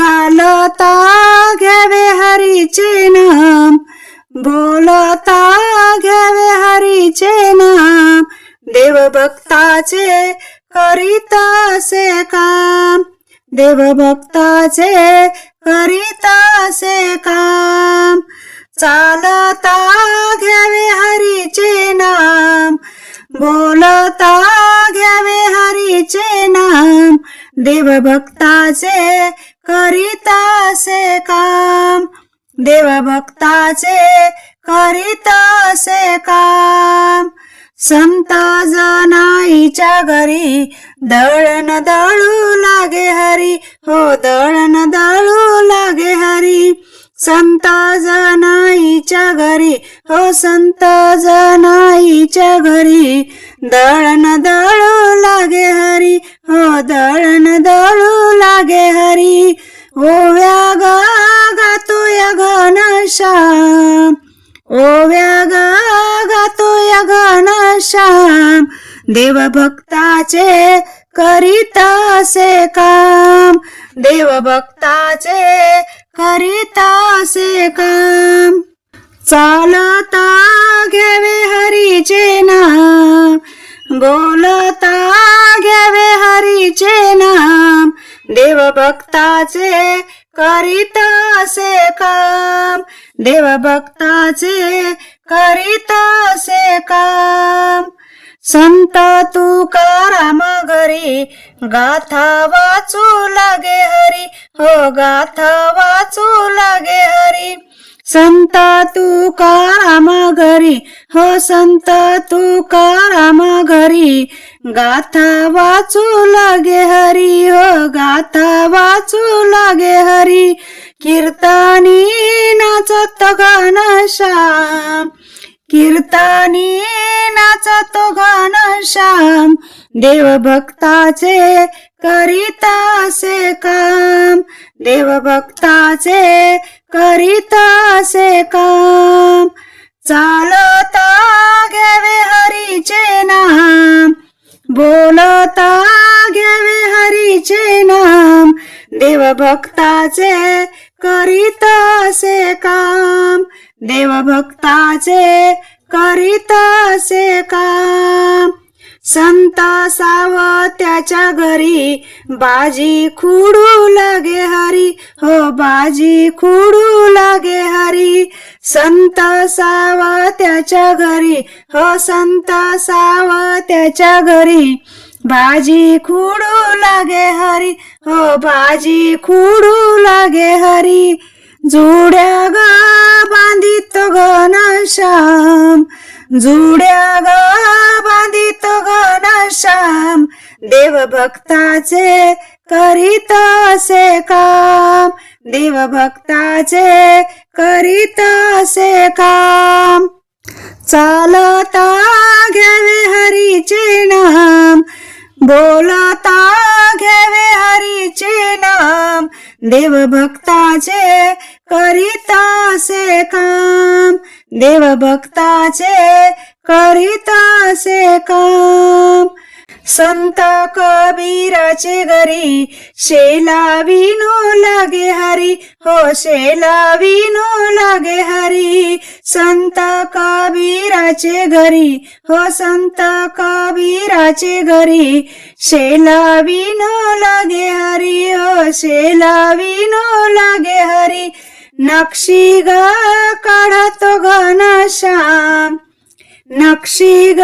चालता घ्यावे हरीचे नाम बोलता घ्यावे हरीचे नाम देवभक्ताचे करीतासे काम देवभक्ताचे करीतासे काम. चालता घ्यावे हरीचे नाम बोलता घ्यावे हरीचे नाम देवभक्ताचे करीतासे काम. देवभक्ताचे करीतासे काम. संत जनाईच्या घरी दळण दळू लागे हरी. हो दळण दळू लागे हरी. संत जनाईच्या घरी हो संत जनाईच्या घरी दळण दळू लागे हरी. हो दळण दळ ओव्या गा गातोय घनश्याम ओव्या गा गातो या घनश्याम देवभक्ताचे करीतासे काम. देवभक्ताचे करीतासे काम. चालता घ्यावे हरीचे नाम. बोलता घ्यावे हरीचे नाम. देवभक्ताचे करीतासे काम. देवभक्ताचे करितासे काम. संत तुकाराम घरी गाथा वाचू लागे हरी. हो गाथा वाचू लागे हरी. संत तुकाराम घरी हो संत तुकाराम घरी गाथा वाचू लागे हरी हो गाथा वाचू लागे हरी. कीर्तनी नाचत घनश्याम कीर्तनी नाचतो घनश्याम देवभक्ताचे करीतासे काम देवभक्ताचे करीतासे काम. चालता घ्यावे हरीचे नाम बोलता घ्यावे हरीचे नाम देवभक्ताचे करीतासे काम देवभक्ताचे करीतासे काम. संत सावत्याच्या घरी. बाजी खुडू लागे हरी. हो बाजी खुडू लागे हरी. संत सावत्याच्या घरी. हो संत सावत्याच्या घरी. बाजी खुडू लागे हरी. हो बाजी खुडू लागे हरी. जुड्या ग बांधित घनश्याम जुड्या ग बांधितो घनश्याम देवभक्ताचे करीतासे काम. देवभक्ताचे करीतासे काम. चालता घ्यावे हरीचे नाम. बोलता घ्यावे हरीचे नाम. देवभक्ताचे करीतासे काम देवभक्ताचे करीतासे काम संत कबीराचे घरी शेला विनो लागे हरी हो शेला विनो लागे हरी संत कबीराचे घरी हो संत कबीराचे घरी शेला विनो लागे हरी हो शेला विनो लागे हरी नक्षी ग काढतो घनश्याम नक्षी ग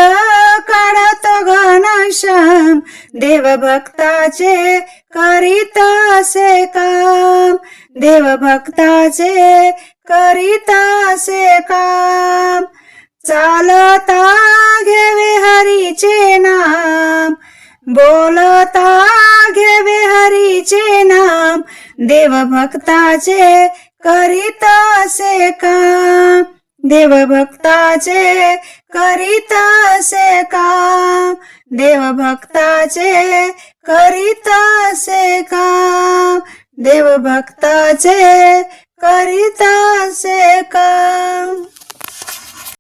काढतो घनश्याम देवभक्ताचे करीतासे काम. देवभक्ताचे करीतासे काम. चालता घेवे हरीचे नाम. बोलता घेवे हरीचे नाम. देवभक्ताचे करीतासे काम. देवभक्ताचे करीतासे काम देवभक्ताचे करीतासे काम देवभक्ताचे करीतासे काम